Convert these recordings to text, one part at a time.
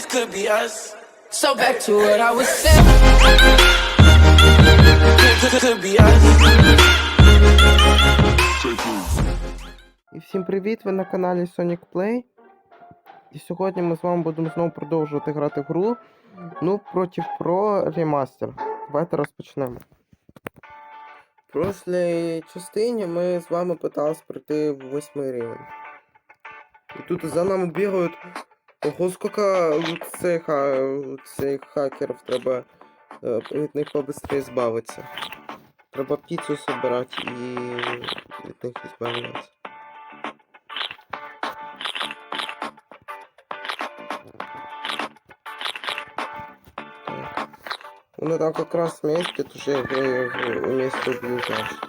this could be us. So back to what I was saying. Could, could be us. І всім привіт! Ви на каналі Sonic Play. І сьогодні ми з вами будемо знову продовжувати грати в гру. Ну, проти Pro ремастер. Давайте розпочнемо. В прошлій частині ми з вами питалися пройти в восьмий рівень. І тут за нами бігають. Ого, скільки цих, цих хакерів треба е, від них побыстрее збавитися. Треба птицю збирати і від них збавлятися. Ну там как раз вместе уже вместе убьют аж.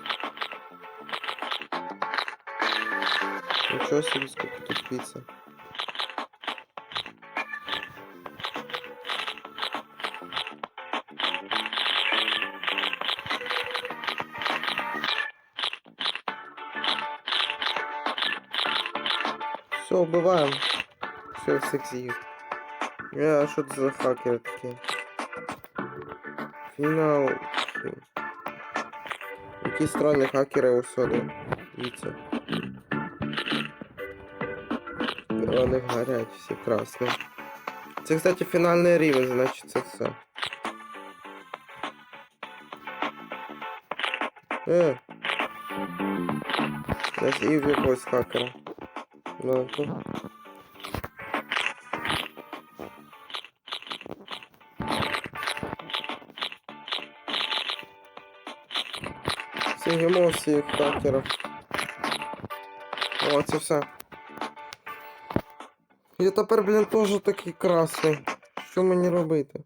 Ничего себе, сколько тут пицца. Все, убиваем. Все, всех з'їв. Я, а що це за хакери такі? Фінал. Фі- Які странні хакери усюди. Дивіться. Вони горять всі красні. Це, кстати, фінальний рівень, значить це все. Е. Я з'їв якогось хакера. Тут. Всі емоції хакерів. О, це все. Я тепер, блін, теж такий красний. Що мені робити?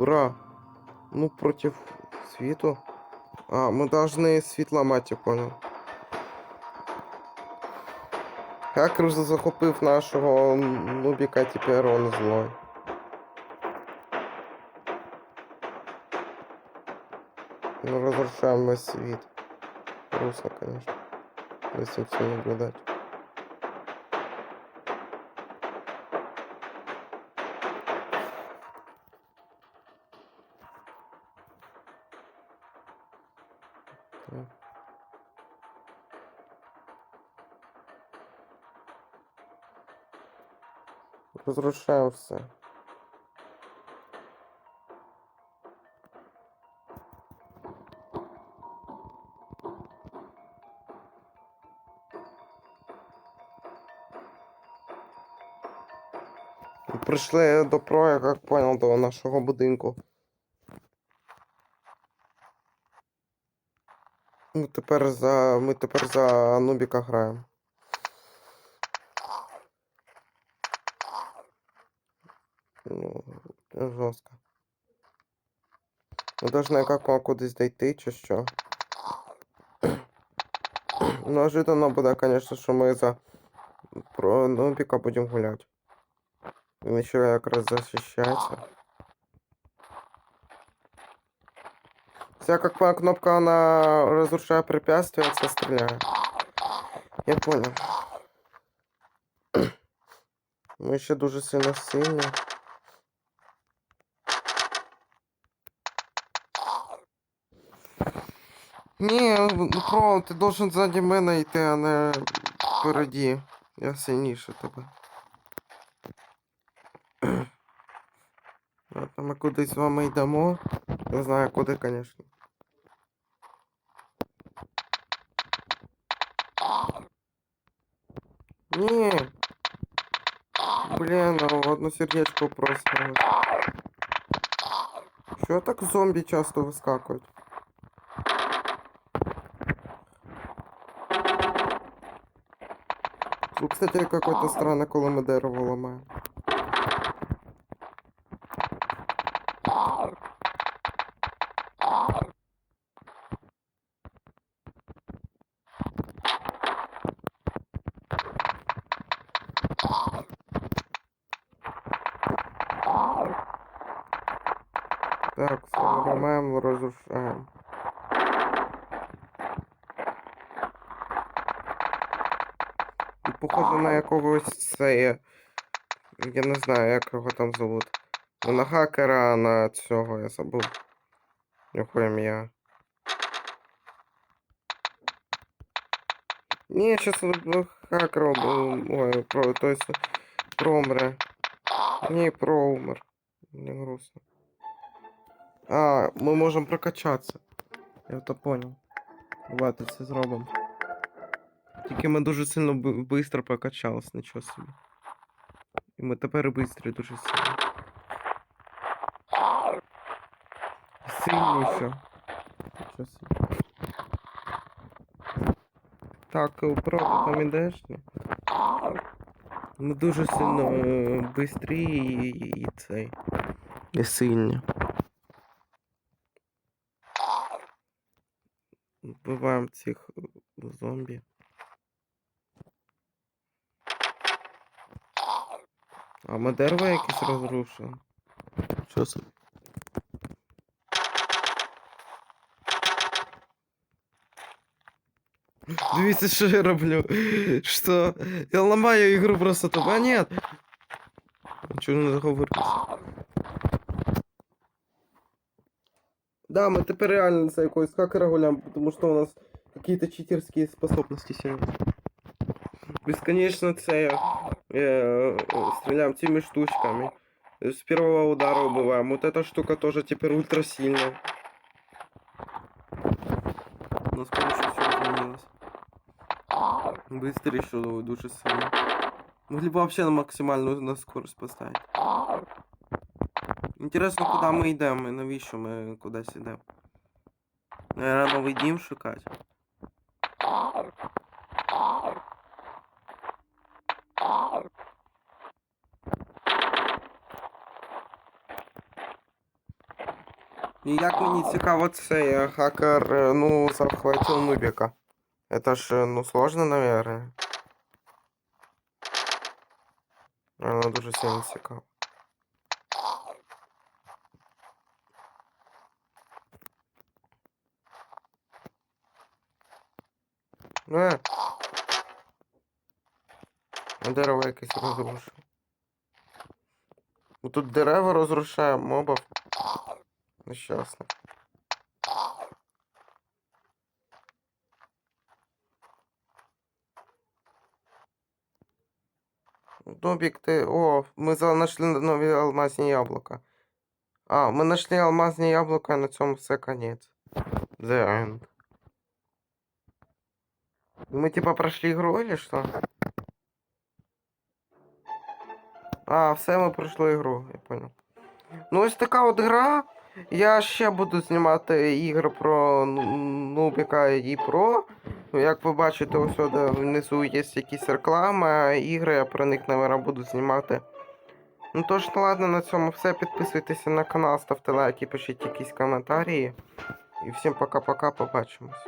Ура! Ну, против свету. А, мы должны світ ламати, я понял. Хакер вже захопив нашого нубіка, тепер он злой. Ну, разрушаем весь світ. Грустно, конечно. За этим все наблюдать. Так. Разрушаем все. Прийшли до про, я як понял, до нашого будинку. Ми тепер за. Ми тепер за Нубіка граємо. Ну, жорстко. Ми должны як кудись дійти, чи що. Неожиданно буде, конечно, що ми за про Нубіка будемо гуляти. Він ще якраз захищається. Вся как моя кнопка, она разрушая препятствия, это стреляет. Я понял. Ми ще дуже сильно сильні. Ні, ну про, ти должен ззаді мене йти, а не впереді. Я сильніше тебе. Ладно, ми кудись з вами йдемо. Не знаю куди, звісно. Ні. Блін, ну, одну сердечко просто. Що так зомбі часто вискакують? Ну, кстати, какое-то странное, коли ми дерево ламаємо. Так, все, ламаємо, розрушаємо. Похоже на якогось це. Я не знаю, як його там зовут. На хакера, на цього я забув. Його ім'я. Ні, ну, хакер, ой, про, то есть, промре. Ні, проумер. Не грустно. А, ми можемо прокачатися. Я то понял. Давайте це зробимо. Тільки ми дуже сильно швидко прокачались, нічого собі. І ми тепер бистрі дуже сильно. Собі. Так, е, проти там ідеш? Ми дуже сильно бистрі і, і, і цей. І сильні. Вбиваємо цих е, зомбі. А ми дерево якесь розрушили. Що це? Дивіться, що я роблю. Що? Я ламаю ігру просто так. А ні. Чого не договорився? Да, мы теперь реально за якогось хакера гуляем, потому что у нас какие-то читерские способности сегодня. Бесконечно це э, э, стреляем теми штучками. С первого удара убиваем. Вот эта штука тоже теперь ультра Быстрее дуже сильно. Могли бы вообще на максимальную на скорость поставить. Інтересно, куди ми йдемо і навіщо ми кудись йдемо? Наверное, новий дім шукати. І як мені цікаво, цей хакер, е, ну, захватив Нубіка. Это ж, ну, сложно, наверное. Воно дуже сильно цікаво. Е. А Дерево якесь розрушив. Ну, Тут дерева розрушає мобов. Нещасно. Ти. О, ми знайшли нові алмазні яблука. А, ми знайшли алмазні яблука, і на цьому все конець. The end. Мы типа прошли игру или что? А, все, ми пройшли ігру, я понял. Ну ось така от гра. Я ще буду знімати ігри про Ну- Нубіка і Про. Як ви бачите, ось внизу є якісь реклами, ігри я про них, наверное, буду знімати. Ну тож, ну ладно, на цьому все. Підписуйтеся на канал, ставте лайки, пишіть якісь коментарі. І всім пока-пока, побачимось.